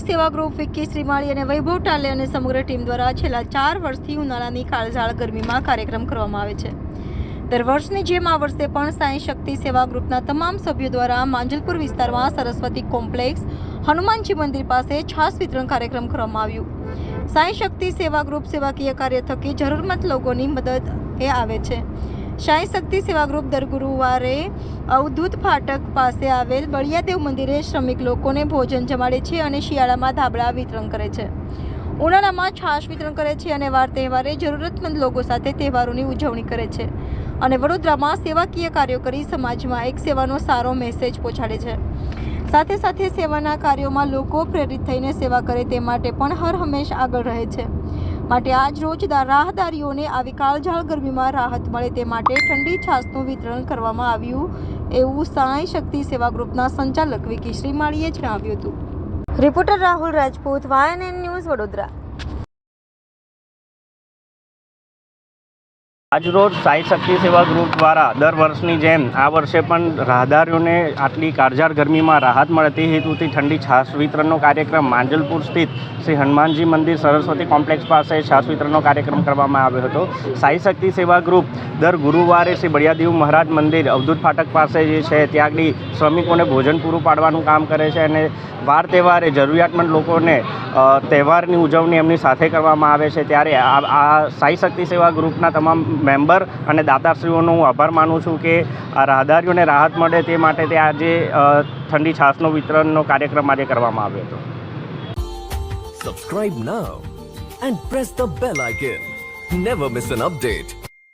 સેવા ગ્રુપ વિકી શ્રીમાળી અને વૈભવ અને સમગ્ર ટીમ દ્વારા છેલ્લા ચાર વર્ષથી ઉનાળાની કાળઝાળ ગરમીમાં કાર્યક્રમ કરવામાં આવે છે. દર વર્ષની જેમ આ વર્ષે પણ સાંઈ શક્તિ સેવા ગ્રુપના તમામ સભ્યો દ્વારા માંજલપુર વિસ્તારમાં સરસ્વતી કોમ્પ્લેક્સ, હનુમાનજી મંદિર પાસે છાસ વિતરણ કાર્યક્રમ કરવામાં આવ્યું. સાંઈ શક્તિ સેવા ગ્રુપ સેવાકીય કાર્ય થકી જરૂરમંદ લોકોની મદદ એ આવે છે. સાઈ શક્તિ સેવા ગ્રુપ દર ગુરુવારે અવધૂત ફાટક પાસે આવેલ બળિયાદેવ મંદિરે શ્રમિક લોકોને ભોજન જમાડે છે અને શિયાળામાં ધાબળા વિતરણ કરે છે. ઉનાળામાં છાશ વિતરણ કરે છે અને વાર તહેવારે જરૂરતમંદ લોકો સાથે તહેવારોની ઉજવણી કરે છે. અને વડોદરામાં સેવાકીય કાર્યો કરી સમાજમાં એક સેવાનો સારો મેસેજ પહોંચાડે છે. સાથે સાથે સેવાના કાર્યોમાં લોકો પ્રેરિત થઈને સેવા કરે તે માટે પણ હર હંમેશ આગળ રહે છે. માટે આજ રોજ રાહદારીઓને આવી કાળઝાળ ગરમીમાં રાહત મળે તે માટે ઠંડી છાશનું વિતરણ કરવામાં આવ્યું એવું સાંઈ શક્તિ સેવા ગ્રુપના સંચાલક વિકી શ્રીમાળીએ જણાવ્યું હતું. Reporter Rahul Rajput YNN news Vadodara. આજરોજ સાઈ શક્તિ સેવા ગ્રુપ દ્વારા દર વર્ષની જેમ આ વર્ષે પણ રાહદારીઓને આટલી કાળઝાળ ગરમીમાં રાહત મળે તે હેતુથી ઠંડી છાશ વિતરણનો કાર્યક્રમ માંજલપુર સ્થિત શ્રી હનુમાનજી મંદિર સરસ્વતી કોમ્પ્લેક્સ પાસે છાશ વિતરણનો કાર્યક્રમ કરવામાં આવ્યો હતો. સાઈ શક્તિ સેવા ગ્રુપ દર ગુરુવારે શ્રી બળિયાદેવ મહારાજ મંદિર અવધૂત ફાટક પાસે જે છે ત્યાં આગળ શ્રમિકોને ભોજન પૂરું પાડવાનું કામ કરે છે અને વાર તહેવારે જરૂરિયાતમંદ લોકોને તહેવારની ઉજવણી એમની સાથે કરવામાં આવે છે. ત્યારે આ સાઈ શક્તિ સેવા ગ્રુપના તમામ મેમ્બર અને દાતાશ્રીઓનો હું આભાર માનું છું કે આ રાહદારીઓને રાહત મળે તે માટે તે આજે ઠંડી છાશનો વિતરણનો કાર્યક્રમ આજે કરવામાં આવ્યો હતો subscribe now and press the bell icon never miss an update.